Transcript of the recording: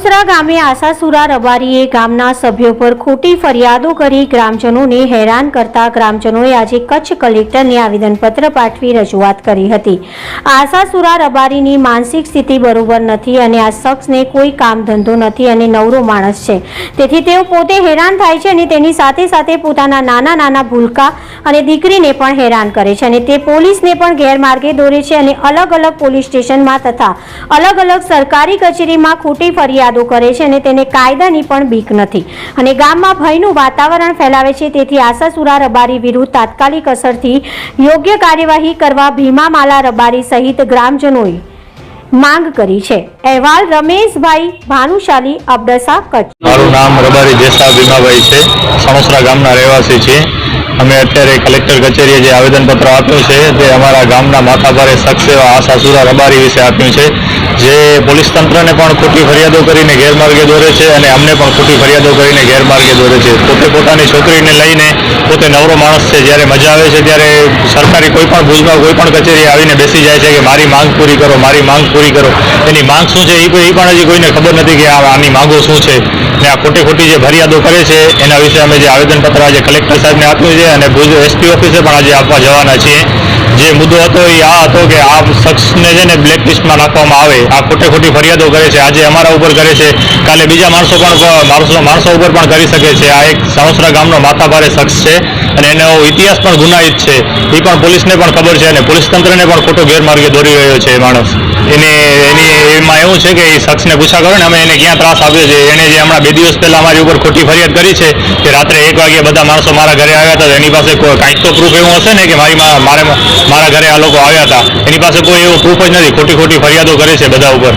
se Sanosara ગામે આશાસુરા રબારીએ ગામના સભ્યો પર ખોટી ફરિયાદો કરી ગ્રામજનોને હેરાન કરતા ગ્રામજનોએ આજે કચ્છ કલેક્ટરને આવેદનપત્ર પાઠવી રજૂઆત કરી હતી. આશાસુરા રબારીની માનસિક સ્થિતિ બરોબર નથી અને આ શખ્સને કોઈ કામ ધંધો નથી અને નવરો માણસ છે. તેથી તેઓ પોતે હેરાન થાય છે અને તેની સાથે સાથે પોતાના નાના નાના ભૂલકા અને દીકરીને પણ હેરાન કરે છે અને તે પોલીસને પણ ગેરમાર્ગે દોરે છે અને અલગ અલગ પોલીસ સ્ટેશનમાં તથા અલગ અલગ સરકારી કચેરીમાં ખોટી ફરિયાદો કરે છે અને તેને કાયદાની પણ બીક નથી. અને ગામમાં ભયનું વાતાવરણ ફેલાવે છે, તેથી આશાસુરા રબારી વિરુદ્ધ તાત્કાલિક અસરથી યોગ્ય કાર્યવાહી કરવા ભીમામાલા રબારી સહિત ગ્રામજનોએ માંગ કરી છે. અહેવાલ રમેશભાઈ ભાનુશાલી અબડસા કચ્છ. મારું નામ રબારી દેસા ભીમાભાઈ છે. સણોસરા ગામના રહેવાસી છીએ. અમે અત્યારે કલેક્ટર કચેરીએ જે આવેદનપત્ર આપ્યું છે, તે અમારા ગામના માથાભારે શખ્સ એવા આશાસુરા રબારી વિશે આપ્યું છે. જે પોલીસ તંત્રને પણ ખોટી ફરિયાદો કરીને ગેરમાર્ગે દોરે છે અને અમને પણ ખોટી ફરિયાદો કરીને ગેરમાર્ગે દોરે છે. પોતે પોતાની છોકરીને લઈને પોતે નવરો માણસ છે, જ્યારે મજા આવે છે, ત્યારે સરકારી કોઈ પણ ભુજમાં કોઈ પણ કચેરી આવીને બેસી જાય છે કે મારી માંગ પૂરી કરો, મારી માંગ પૂરી કરો. એની માંગ શું છે, એ પણ હજી કોઈને ખબર નથી કે આની માંગો શું છે. ને આ ખોટી ખોટી જે ફરિયાદો કરે છે, એના વિશે અમે જે આવેદનપત્ર આજે કલેક્ટર સાહેબને આપ્યું છે અને ભુજ એસપી ઓફિસે પણ આજે આપવા જવાના છીએ. જે મુદ્દો હતો એ આ હતો કે આ શખ્સને છે ને બ્લેકલિસ્ટમાં નાખવામાં આવે. આ ખોટે ખોટી ફરિયાદો કરે છે. આજે અમારા ઉપર કરે છે. કાલે બીજા માણસો પણ માણસો માણસો ઉપર પણ કરી શકે છે. આ એક સણોસરા ગામનો માથાભારે શખ્સ છે અને એનો ઇતિહાસ પણ ગુનાહિત છે. એ પણ પોલીસને પણ ખબર છે અને પોલીસ તંત્રને પણ ખોટો ગેરમાર્ગે દોરી રહ્યો છે માણસ. એને, એની, એમાં છે કે એ શખ્સને પૂછા કરો ને અમે એને ક્યાં ત્રાસ આપ્યો છે? એને જે હમણાં બે દિવસ પહેલાં અમારી ઉપર ખોટી ફરિયાદ કરી છે કે રાત્રે એક વાગે બધા માણસો મારા ઘરે આવ્યા હતા એની પાસે કોઈ કાંઈક તો પ્રૂફ એવું હશે ને કે મારી મારે, મારા ઘરે આ લોકો આવ્યા હતા? એની પાસે કોઈ એવો પ્રૂફ જ નથી. ખોટી ખોટી ફરિયાદો કરે છે બધા ઉપર.